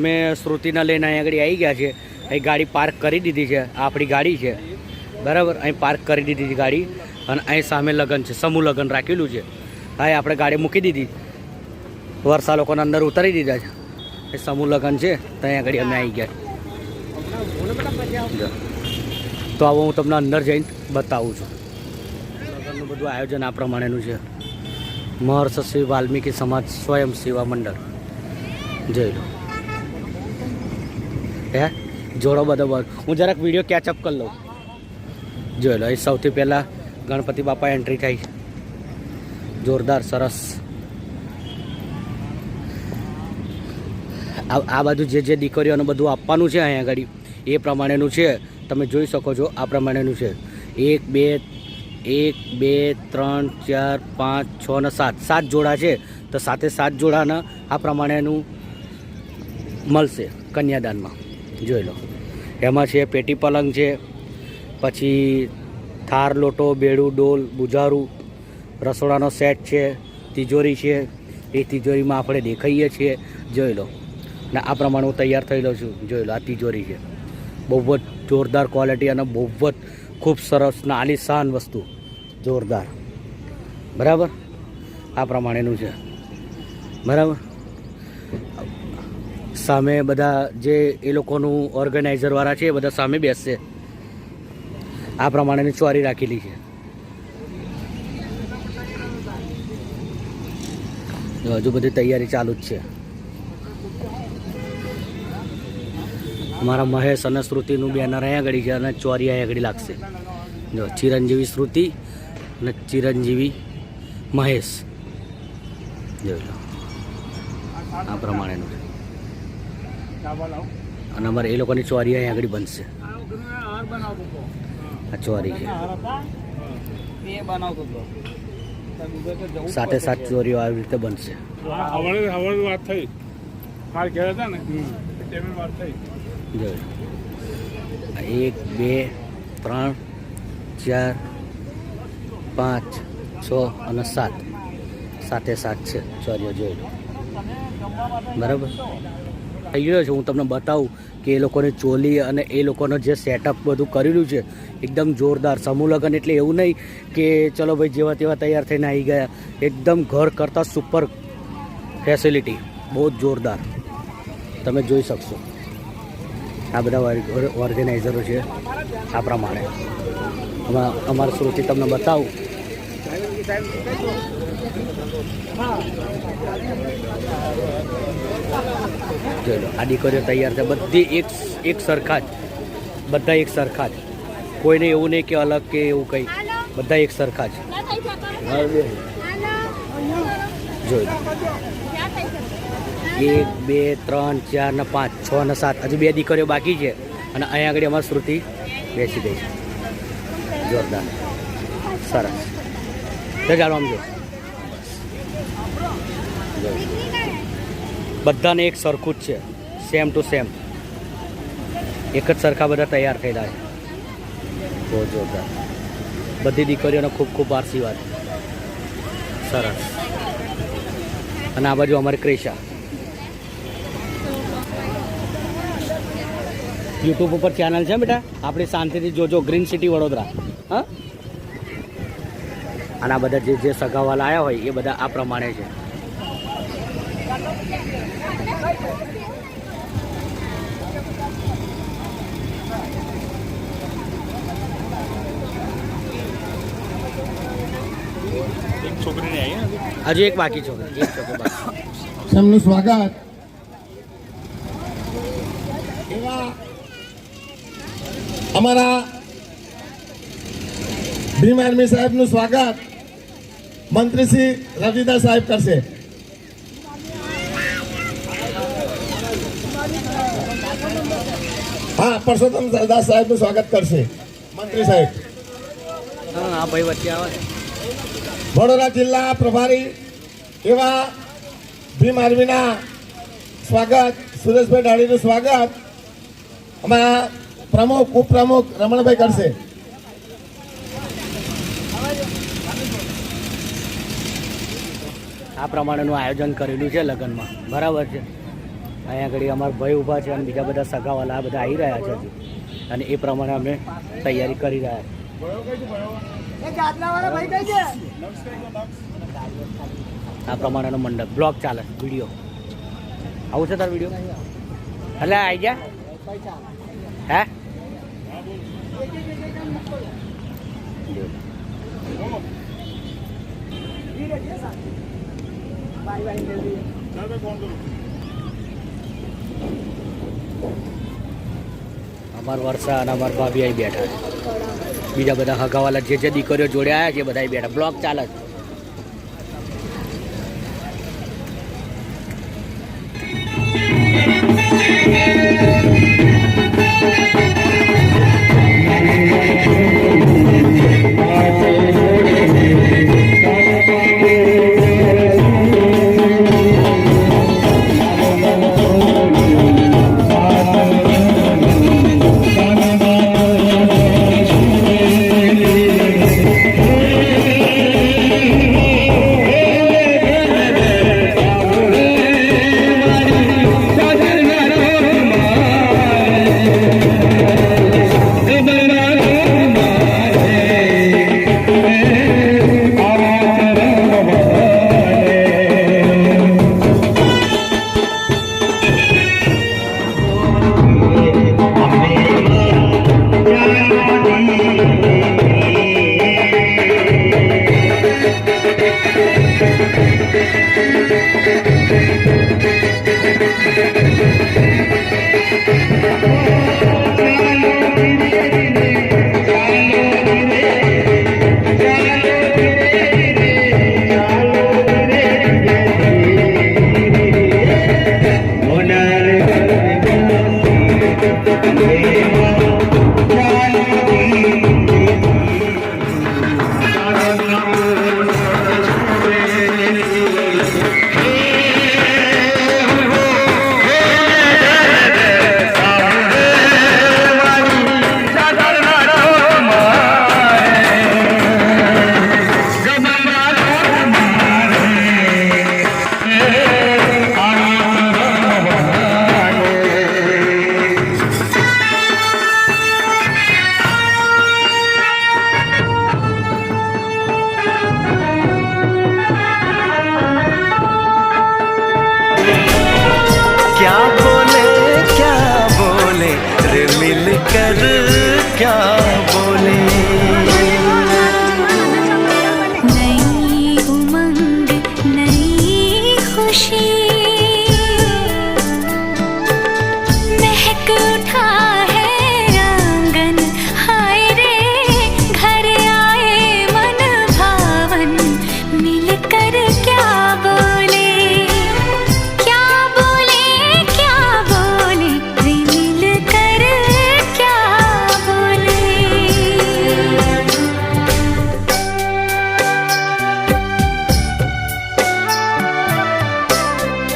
અમે શ્રુતિના લઈને અહીં આગળ આવી ગયા છે. અહીં ગાડી પાર્ક કરી દીધી છે. આપણી ગાડી છે. બરાબર? અહીં પાર્ક કરી દીધી છે ગાડી. અને અહીં સામે લગ્ન છે. સમૂહ લગ્ન રાખેલું છે. અહીં આપણે ગાડી મૂકી દીધી. વર્ષા લોકોને અંદર ઉતારી દીધા છે. એ સમૂહ લગ્ન છે. ત્યાં આગળ અમે આવી ગયા. તો આવો હું તમને અંદર જઈને બતાવું છું. લગ્નનું બધું આયોજન આ પ્રમાણેનું છે. મહર્ષિ વાલ્મીકી સમાજ સ્વયં સેવા મંડળ. જય લો. હે? જોડો બધો બર હું જરાક વીડિયો કેચઅપ કરી લઉં. જોઈ લો, એ સૌથી પહેલાં ગણપતિ બાપા એન્ટ્રી થઈ જોરદાર, સરસ. આ આ બાજુ જે જે દીકરીઓને બધું આપવાનું છે અહીંયા આગળ, એ પ્રમાણેનું છે. તમે જોઈ શકો છો, આ પ્રમાણેનું છે. એક, બે એક, બે, ત્રણ, ચાર, પાંચ, છ ને સાત. સાત જોડા છે. તો સાથે સાત જોડાના આ પ્રમાણેનું મળશે કન્યાદાનમાં. જોઈ લો. એમાં છે પેટી પલંગ છે, પછી થાર લોટો, બેડું, ડોલ, બુજારું, રસોડાનો સેટ છે, તિજોરી છે. એ તિજોરીમાં આપણે દેખાઈએ છીએ, જોઈ લો. ને આ પ્રમાણે હું તૈયાર થયેલો છું, જોઈ લો, આ તિજોરી છે. બહુ જ જોરદાર ક્વોલિટી અને બહુ જ ખૂબ સરસ ને આલિશાન વસ્તુ. જોરદાર. બરાબર? આ પ્રમાણેનું છે. બરાબર? સામે બધા જે એ લોકોનું ઓર્ગેનાઇઝરવાળા છે એ બધા સામે બેસશે. આ પ્રમાણેની ચોરી રાખેલી છે. હજુ બધી તૈયારી ચાલુ જ છે. મારા મહેશ અને શ્રુતિનું બેનર અહીંયા આગળ છે અને ચોરી અહીંયા આગળ લાગશે. જો ચિરંજીવી શ્રુતિ અને ચિરંજીવી મહેશ. જોઈ લો. આ પ્રમાણેનું અને અમારે એ લોકોની ચોરી અહીંયા આગળ બનશે. આ ચોરી છે. સાથે સાત ચોરીઓ આવી રીતે બનશે. વાત થઈ. એક બે ત્રણ ચાર પાંચ છ અને સાત. સાતે સાત છે ચોરીઓ જોઈ. લો બરાબર? થઈ ગયો છે. હું તમને બતાવું કે એ લોકોની ચોલી અને એ લોકોનો જે સેટઅપ બધું કરેલું છે, એકદમ જોરદાર. સમૂહ લગ્ન એટલે એવું નહીં કે ચલો ભાઈ જેવા તેવા તૈયાર થઈને આવી ગયા. એકદમ ઘર કરતાં સુપર ફેસિલિટી બહુ જ જોરદાર. તમે જોઈ શકશો. આ બધા ઓર્ગેનાઇઝરો છે આ પ્રમાણે. અમારા શ્રુતિ તમને બતાવું. જોઈ લો આ દીકરીઓ તૈયાર છે. બધી એક એક સરખા જ. બધા એક સરખા જ. કોઈને એવું નહીં કે અલગ કે એવું કંઈ. બધા એક સરખા જ. જોઈ. લો એક બે ત્રણ ચાર ને પાંચ છ ને સાત. હજુ બે દીકરીઓ બાકી છે. અને અહીંયા આગળ અમારી શ્રુતિ બેસી ગઈ છે. જોરદાર. સરસ. ચાલો આમ જો. બધાને એક સરખું જ છે. સેમ ટુ સેમ એક જ સરખા બધા તૈયાર થયેલા છે. બહુ જોરદાર. બધી દીકરીઓનો ખૂબ ખૂબ આશીર્વાદ સરસ. અને આ બાજુ અમારી ક્રેશા. યુટ્યુબ ઉપર ચેનલ છે બેટા. આપણે શાંતિથી જોજો. Green city Vadodara. હા? અને આ બધા જે જે સગાવાલા આવ્યા હોય, એ બધા આ પ્રમાણે છે. છોકરીને આવી હજુ એક બાકી છોકરી એક છોકરો બાકી. સ્વાગત. એવા અમારા ભીમ આર્મી સાહેબનું સ્વાગત. મંત્રી શ્રી રવિદાસ સાહેબ કરશે. હા પરસોત્તમ દાસ સાહેબનું સ્વાગત કરશે. મંત્રી સાહેબ. આ ભાઈ વચ્ચે આવે. વડોદરા જિલ્લા પ્રભારી એવા ભીમ આર્મીના સ્વાગત સુરેશભાઈ ડાળીનું સ્વાગત અમારા પ્રમુખ ઉપપ્રમુખ રમણભાઈ કરશે. આ પ્રમાણેનું આયોજન કરેલું છે લગ્નમાં. બરાબર છે. અહીંયા આગળ અમારા ભાઈ ઊભા છે અને બીજા બધા સગાવાલા બધા આવી રહ્યા છે હજી. અને એ પ્રમાણે અમે તૈયારી કરી રહ્યા છીએ આ પ્રમાણેનો મંડપ. બ્લોગ ચાલે વીડિયો. આવું છે તાર વીડિયો? એટલે આવી ગયા? હે? અમાર વરસા અને અમાર ભાભી બેઠા બીજા બધા હગાવાલા જે જે દીકરીઓ જોડે આવ્યા છે બધા બેઠા. બ્લોક ચાલે છે.